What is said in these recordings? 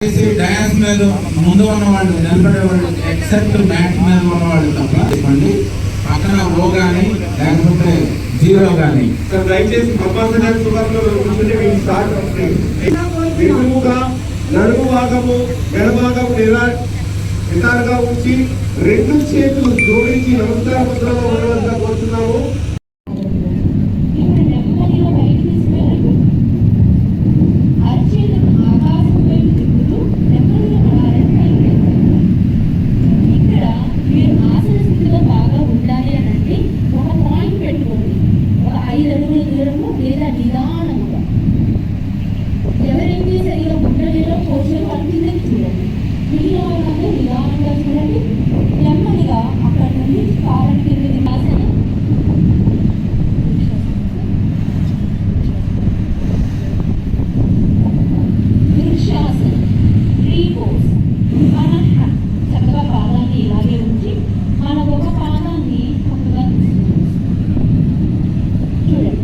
Dais మీద ముందు ఉన్నవాళ్ళు నిలబడే వాళ్ళు ఎక్సెప్ట్ మ్యాట్ మీద ఉన్నవాళ్ళు తప్ప చెప్పండి. పక్కన ఓ కానీ లేకపోతే జీరో కానీ సార్ దయచేసి కంపల్సరీ నడుము భాగము మెడ నిటారుగా ఉంచి రెండు చేతులు జోడించి నమస్కార ముద్రలో ఉండవలసిన కోరుతున్నాము ఇప్పుడు నెమ్మదిగా బయటికి తీసుకెళ్ళండి అరచేతులు ఆకాశం వైపు తిప్పుతూ నెమ్మదిగా నడవాలని పైకి ఎత్తండి. ఇక్కడ మీరు ఆసన స్థితిలో బాగా ఉండాలి అని అంటే ఒక పాయింట్ పెట్టుకోండి ఒక ఐదు అడుగుల దూరము లేదా నిదానముగా ఎవరైతే సరిగా ఉండలేరో కూర్చొని వాళ్ళ కిందకి చూడండి మిగిలిన వాళ్ళందరూ నిదానంగా చూడండి నెమ్మదిగా అక్కడ నుండి కాలం కిందకి ఆసన వృక్షాసనం ట్రీ పోజ్ మన చక్కగా పాదాన్ని ఇలాగే ఉంచి మన ఒక పాదాన్ని చక్కగా చూడండి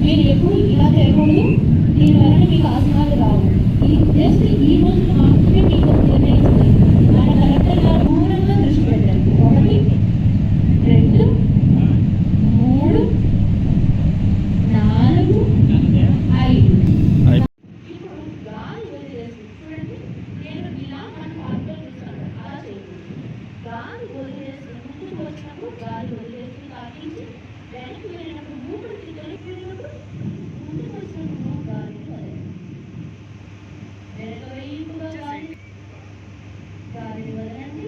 మీరు ఎప్పుడు ఇలా తిరగకూడదు దీని వలన మీకు ఆసనాలు రావు ఈ జస్ట్ ఈ రోజు మాత్రమే మీకు నిర్ణయించింది మన కలెక్టర్ గారు దూరంగా దృష్టి పెట్టండి ఒకటి రెండు మూడు నాలుగు ఐదు ఇప్పుడు గాలి వదిలేసి చూడండి నేను ఇలా మన పాటలో చూస్తాను అలా చేయండి గాలి వదిలేసి ముందుకు వచ్చినప్పుడు గాలి వదిలేసి కాకించి వెనక్కి వెళ్ళినప్పుడు మూకుడు తిరిగి వెళ్ళినప్పుడు ముందుకు వచ్చినప్పుడు గాలి వదిలేసి వెనక వైపుగా గాలి గాలిని వదలండి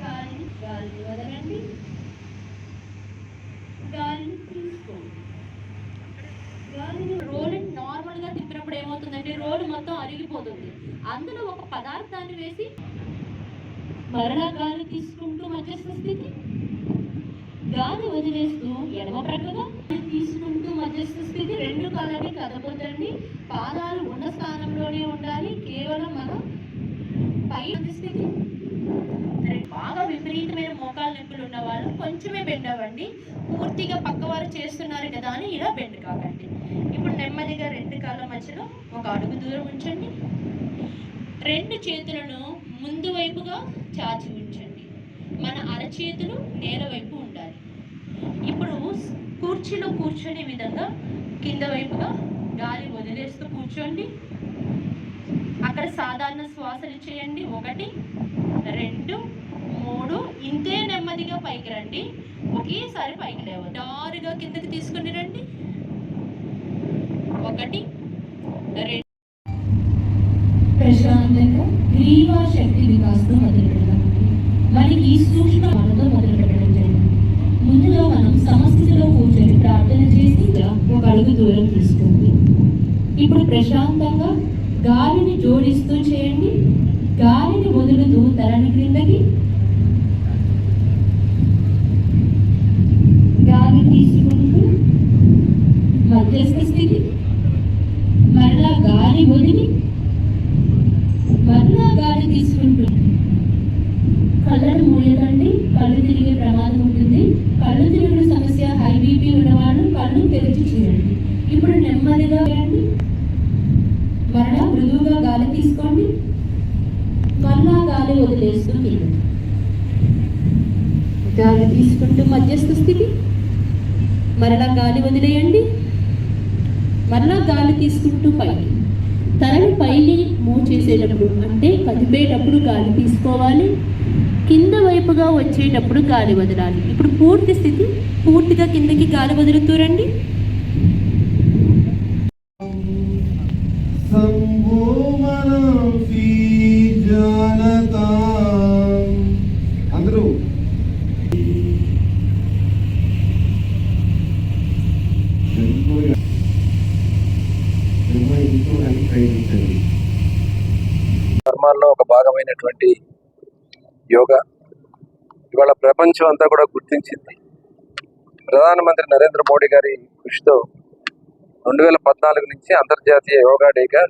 గాలిని గాలిని వదలండి గాలిని తీసుకోండి గాలిని రోలు నార్మల్ ఏమవుతుందంటే రోడ్డు మొత్తం అరిగిపోతుంది. అందులో ఒక పదార్థాన్ని వేసి మరలా గాలి తీసుకుంటూ మధ్యస్థ స్థితి. గాలి వదిలేస్తూ ఎడమ ప్రక్కగా తీసుకుంటూ మధ్యస్థ స్థితి. రెండు కాలని కదపొద్దండి. పాదాలు ఉన్న స్థానంలోనే ఉండాలి. కేవలం మనం పై స్థితి. బాగా విపరీతమైన మోకాలు నొప్పులు ఉన్న వాళ్ళు కొంచెమే బెండ్ అవ్వండి. పూర్తిగా పక్కవారు చేస్తున్నారు కదా అని ఇలా బెండ్ కాకండి. ఇప్పుడు రెండు కాళ్ళ మధ్యలో ఒక అడుగు దూరం ఉంచండి. రెండు చేతులను ముందు వైపుగా చాచి ఉంచండి. మన అరచేతులు నేల వైపు ఉండాలి. ఇప్పుడు కుర్చీలో కూర్చునే విధంగా కింద వైపుగా గాలి వదిలేస్తూ కూర్చోండి. అక్కడ సాధారణ శ్వాసలు చేయండి. ఒకటి రెండు మూడు. ఇంతే నెమ్మదిగా పైకి రండి. ఒకేసారి పైకి లేవు దారుగా కిందకి తీసుకుని రండి. ఒకటి. ప్రశాంతంగా గ్రీవా శక్తి వికాస్ను మొదలు పెడదాం మనకి సూక్ష్మ మనతో మొదలు పెట్టడం జరిగింది. ముందుగా మనం సమస్థితిలో కూర్చొని ప్రార్థన చేసి ఒక అడుగు దూరం తీసుకోండి. ఇప్పుడు ప్రశాంతంగా గాలిని జోడిస్తూ చేయండి. గాలిని వదులుతూ తలని క్రిందకి గాలి తీసుకుంటూ మధ్యస్థ స్థితి మరలా గాలి వదిలి మరలా గాలి తీసుకుంటూ కళ్ళను మూయకండి కళ్ళు తిరిగే ప్రమాదం ఉంటుంది. కళ్ళు తిరుగుడు సమస్య హై బీపీ ఉన్నవాళ్ళు కళ్ళు తెరిచి చూడండి. ఇప్పుడు నెమ్మదిగా వేయండి. మరలా మృదువుగా గాలి తీసుకోండి. మరలా గాలి వదిలేస్తూ కింద గాలి తీసుకుంటూ మధ్యస్థ స్థితి. మరలా గాలి వదిలేయండి. మరలా గాలి తీసుకుంటూ పైకి. తలని పైని మూవ్ చేసేటప్పుడు అంటే కదిపేటప్పుడు గాలి తీసుకోవాలి. కింద వైపుగా వచ్చేటప్పుడు గాలి వదలాలి. ఇప్పుడు పూర్తి స్థితి పూర్తిగా కిందకి గాలి వదులుతూ రండి. అందరూ. ధర్మాల్లో ఒక భాగమైనటువంటి యోగా. ఇవాళ ప్రపంచం అంతా కూడా గుర్తించింది. ప్రధానమంత్రి నరేంద్ర మోడీ గారి కృషితో రెండు వేల పద్నాలుగు నుంచి అంతర్జాతీయ యోగా డేగా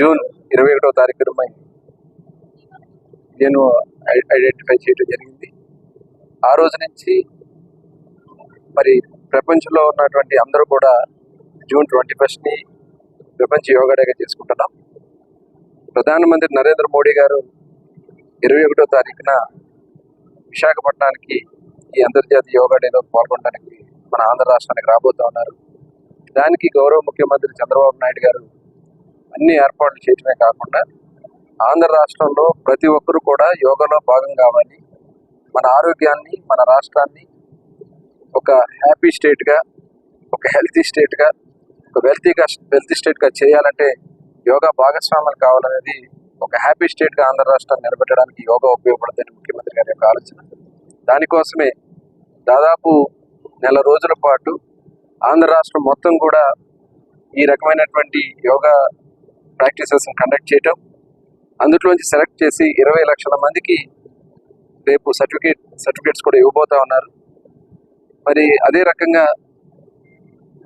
జూన్ ఇరవై ఒకటో తారీఖున మై- నేను ఐ- ఐడెంటిఫై చేయడం జరిగింది. ఆ రోజు నుంచి మరి ప్రపంచంలో ఉన్నటువంటి అందరూ కూడా జూన్ ట్వంటీ ఫస్ట్ని ప్రపంచ యోగా డేగా చేసుకుంటున్నాం. ప్రధానమంత్రి నరేంద్ర మోడీ గారు ఇరవై ఒకటో తారీఖున విశాఖపట్నానికి ఈ అంతర్జాతీయ యోగా డేలో పాల్గొనడానికి మన ఆంధ్ర రాష్ట్రానికి రాబోతా ఉన్నారు. దానికి గౌరవ ముఖ్యమంత్రి చంద్రబాబు నాయుడు గారు అన్ని ఏర్పాట్లు చేయడమే కాకుండా ఆంధ్ర రాష్ట్రంలో ప్రతి ఒక్కరూ కూడా యోగాలో భాగం కావాలి. మన ఆరోగ్యాన్ని మన రాష్ట్రాన్ని ఒక హ్యాపీ స్టేట్గా ఒక హెల్తీ స్టేట్గా ఒక వెల్తీగా వెల్తీ స్టేట్గా చేయాలంటే యోగా భాగస్వాములు కావాలనేది ఒక హ్యాపీ స్టేట్గా ఆంధ్ర రాష్ట్రాన్ని నిలబెట్టడానికి యోగా ఉపయోగపడుతుంది ముఖ్యమంత్రి గారి యొక్క ఆలోచన. దానికోసమే దాదాపు నెల రోజుల పాటు ఆంధ్ర రాష్ట్రం మొత్తం కూడా ఈ రకమైనటువంటి యోగా ప్రాక్టీసెస్ కండక్ట్ చేయటం అందులోంచి సెలెక్ట్ చేసి ఇరవై లక్షల మందికి రేపు సర్టిఫికేట్ సర్టిఫికేట్స్ కూడా ఇవ్వబోతా ఉన్నారు. మరి అదే రకంగా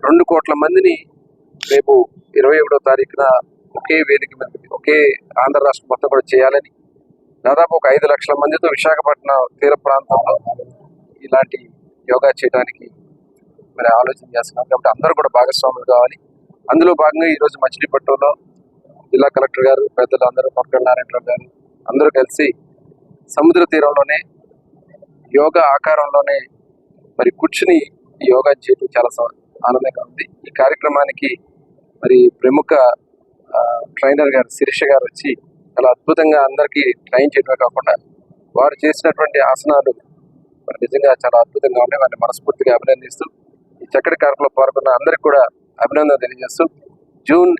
రెండు కోట్ల మందిని రేపు ఇరవై ఒకటో తారీఖున ఒకే వేదిక మీద ఒకే ఆంధ్ర రాష్ట్రం మొత్తం కూడా చేయాలని దాదాపు ఒక ఐదు లక్షల మందితో విశాఖపట్నం తీర ప్రాంతంలో ఇలాంటి యోగా చేయడానికి మరి ఆలోచన చేస్తున్నాం. కాబట్టి అందరూ కూడా భాగస్వాములు కావాలి. అందులో భాగంగా ఈరోజు మచిలీపట్నంలో జిల్లా కలెక్టర్ గారు పెద్దలు అందరూ పక్కన నారాయణరావు గారు అందరూ కలిసి సముద్ర తీరంలోనే యోగా ఆకారంలోనే మరి కూర్చుని యోగా చేయడం చాలా ఆనందంగా ఉంది. ఈ కార్యక్రమానికి మరి ప్రముఖ ట్రైనర్ గారు శిరీష గారు వచ్చి చాలా అద్భుతంగా అందరికీ ట్రైన్ చేయడమే కాకుండా వారు చేసినటువంటి ఆసనాలు మరి నిజంగా చాలా అద్భుతంగా ఉన్నాయి. వారిని మనస్ఫూర్తిగా అభినందిస్తూ ఈ చక్కటి కార్యక్రమంలో పాల్గొన్న అందరికీ కూడా అభినందన తెలియజేస్తూ జూన్